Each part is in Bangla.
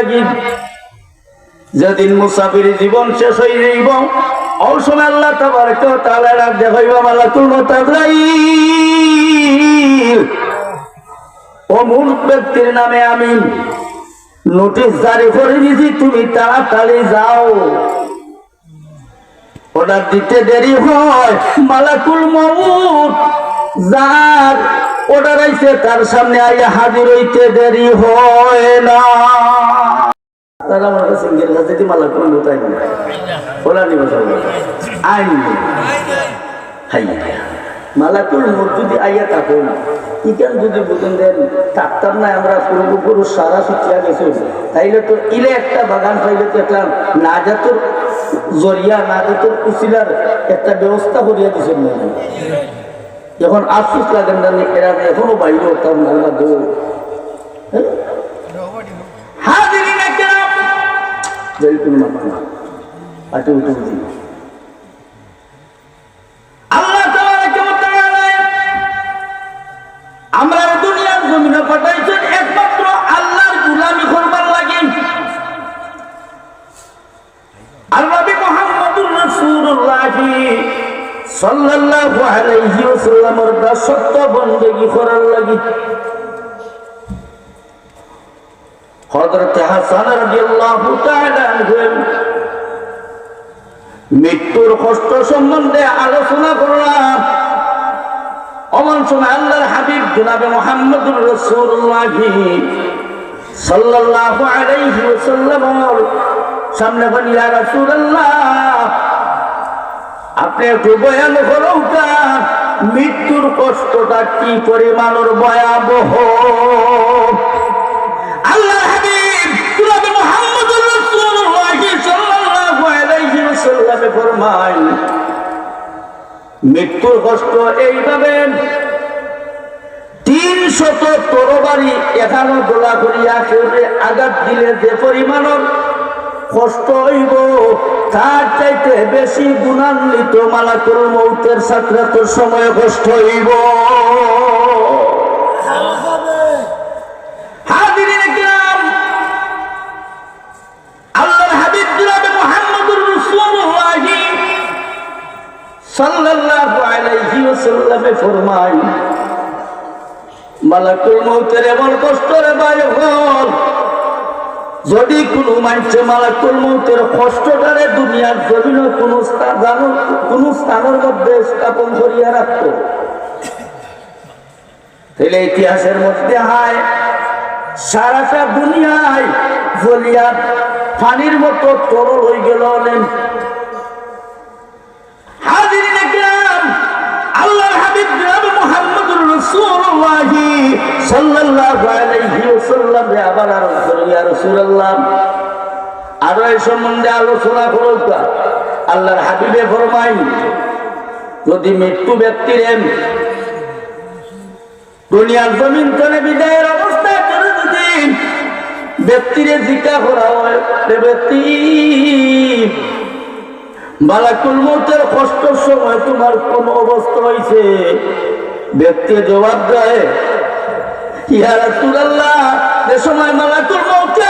লাগি যেদিন মুসাফির জীবন শেষ হয়ে যাইব অসময় আল্লাহ তাবারক ওয়া তাআলা ডাক দেখাইব, মালাকুল মউত আজরাইল। ব্যক্তির নামে আমি নোটিশ জারি করে দিয়েছি তুমি তাড়াতাড়ি যাও। অর্ডার দিতে দেরি হয়, মালাকুল মউত যার অর্ডার আইছে তার সামনে আইয়া হাজির হইতে দেরি হয় না। যদি আইয়া না যদি না আমরা সারা তাইলে তো ইলে একটা বাগান পাইলে তো একটা নাজাতুর জরিয়া, নাজাতুর কুচিলার একটা ব্যবস্থা করিয়া দিছেন না যখন আফসুস লাগেন না এরা এখনও বাইরে হতাম আল্লাহ দো। হাজিরিন না কেন মাত্র না আটু উঠে। মৃত্যুর কষ্ট সম্বন্ধে আলোচনা করলাম। অমন সময় আল্লাহর হাবিব জনাবে মোহাম্মদুর রসুল্লাহ সাল্লাল্লাহু আলাইহি ওয়াসাল্লাম সামনে বলিয়া রাসূলুল্লাহ আপনি একটু বয়ান করুন মৃত্যুর কষ্টটা কি পরিমাণের ভয়াবহ? আল্লাহ মৃত্যুর কষ্ট এইভাবে তিন শত তরবারি এখানো দোলা করিয়া আঘাত দিলে যে পরিমাণর কষ্ট হইব। তার চাইতে বেশি গুণান্বিত মালাকুল মৌতের সাকরাতের সময় কষ্ট হইব। সাল্লাল্লাহু আলাইহি ওয়াসাল্লামে ফরমায়, মালাকুল মউতের এমন কষ্ট রে ভাই হল যদি কোনো মানুষে মালাকুল মউতের কষ্টটারে দুনিয়ার জমিনে কোনো স্থান কোনো স্থানের মধ্যে স্থাপন করিয়া রাখত? তাহলে ইতিহাসের মধ্যে হায়, সারাটা দুনিয়ায় জ্বলিয়া পানির মতো তরল হয়ে গেল অনেক। হাজিরিন একরাম, আল্লাহর হাবিব জনাব মুহাম্মদুর রাসূলুল্লাহ সাল্লাল্লাহু আলাইহি ওয়াসাল্লাম রে আবার আর ইয়া রাসূলুল্লাহ আর এই সম্বন্ধে আলোচনা করো আল্লাহর হাবিবে ফরমাই যদি মৃত্যু ব্যক্তির দুনিয়ার জমিন তলে বিদায়ের অবস্থা করে যদি ব্যক্তিরে জিজ্ঞা করা হয় ব্যক্তি। মালাকুল মৌতের কষ্টর সময় তোমার কোন অবস্থা হয়েছে ব্যক্তি জবাব দেয় ইহারা তুলাল্লাহ যে সময় মালাকুল মৌতে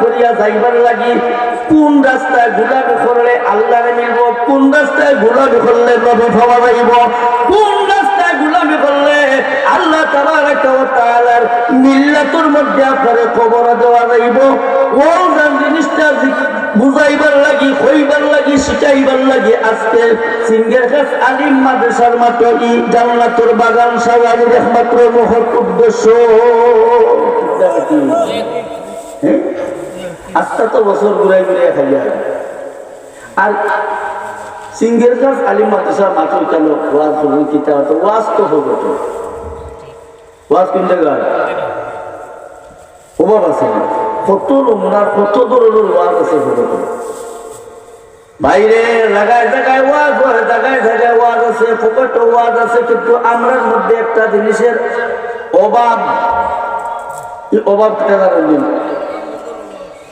করিয়া যাইবার লাগি কোন রাস্তায় গোলামি করলে আল্লাহরে মিলব কোন রাস্তায় গোলামি করলে নবী পাওয়া যাইব কোন রাস্তায় গোলামি করলে আল্লাহ তাআলার মিল্লাতের মধ্যে আপনারে খবর দেওয়া যাইব। ও জান জিনিসটা বুঝাইবার লাগি কইবার লাগি শিখাইবার লাগি আজকে সিঙ্গের কাছ আলিম মাদ্রাসার মাত্র ই জান্নাতুর বাগান সাওয়ারির একমাত্র মহৎ উদ্দেশ্য। হ্যাঁ? আস্তে তো বছর ঘুরাই ঘুরাই খাইয়া আর সিঙ্গের কাছ আলিম মাদ্রাসার মাত্র কেন? ওয়াজ করবেন কিতা তো, ওয়াজ তো হবে তো। ওয়াজ কোন জায়গায়? অভাব আছে না কত নমুনার কত ধরনের ওয়াজ আছে জগতে বাইরে লাগায় জায়গায় ওয়াজ জায়গায় জায়গায় ওয়াজ আছে ওয়াজ আছে, কিন্তু আমরার মধ্যে একটা জিনিসের অভাব। অভাব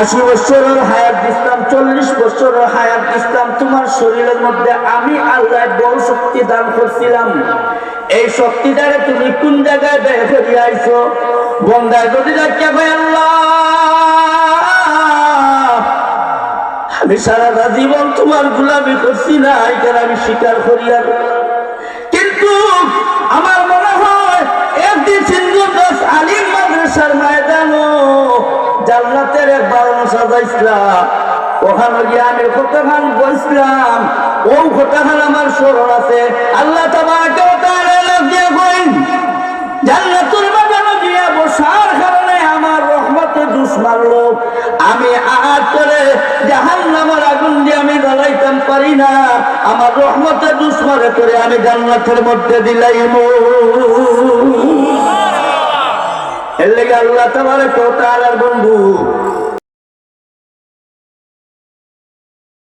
আশি বৎসরের হায়াত দিতাম চল্লিশ বৎসরের হায়াত দিতাম তোমার শরীরের মধ্যে আমি আল্লাহ বড় শক্তি দান করছিলাম। এই শক্তি দ্বারা তুমি কোন জায়গায় বের ফেরিয়ে আইছো? বন্দায় যদি ডাক্তার ভাই আল্লাহ, আমি সারাটা জীবন তোমার গুলামি করছি না এখানে আমি স্বীকার করি আর আমি আমার স্মরণ আছে। আল্লাহ বসার কারণে আমার রহমতে দুষ মারলো আমি আঘাত করে জাহান নামার আগুন দিয়ে আমি জ্বালাইতাম পারি না। আমার রহমতে দুষ মারে করে আমি জান্নাতের মধ্যে দিলাইম। এর লেগে আল্লাহ তোমার তার বন্ধু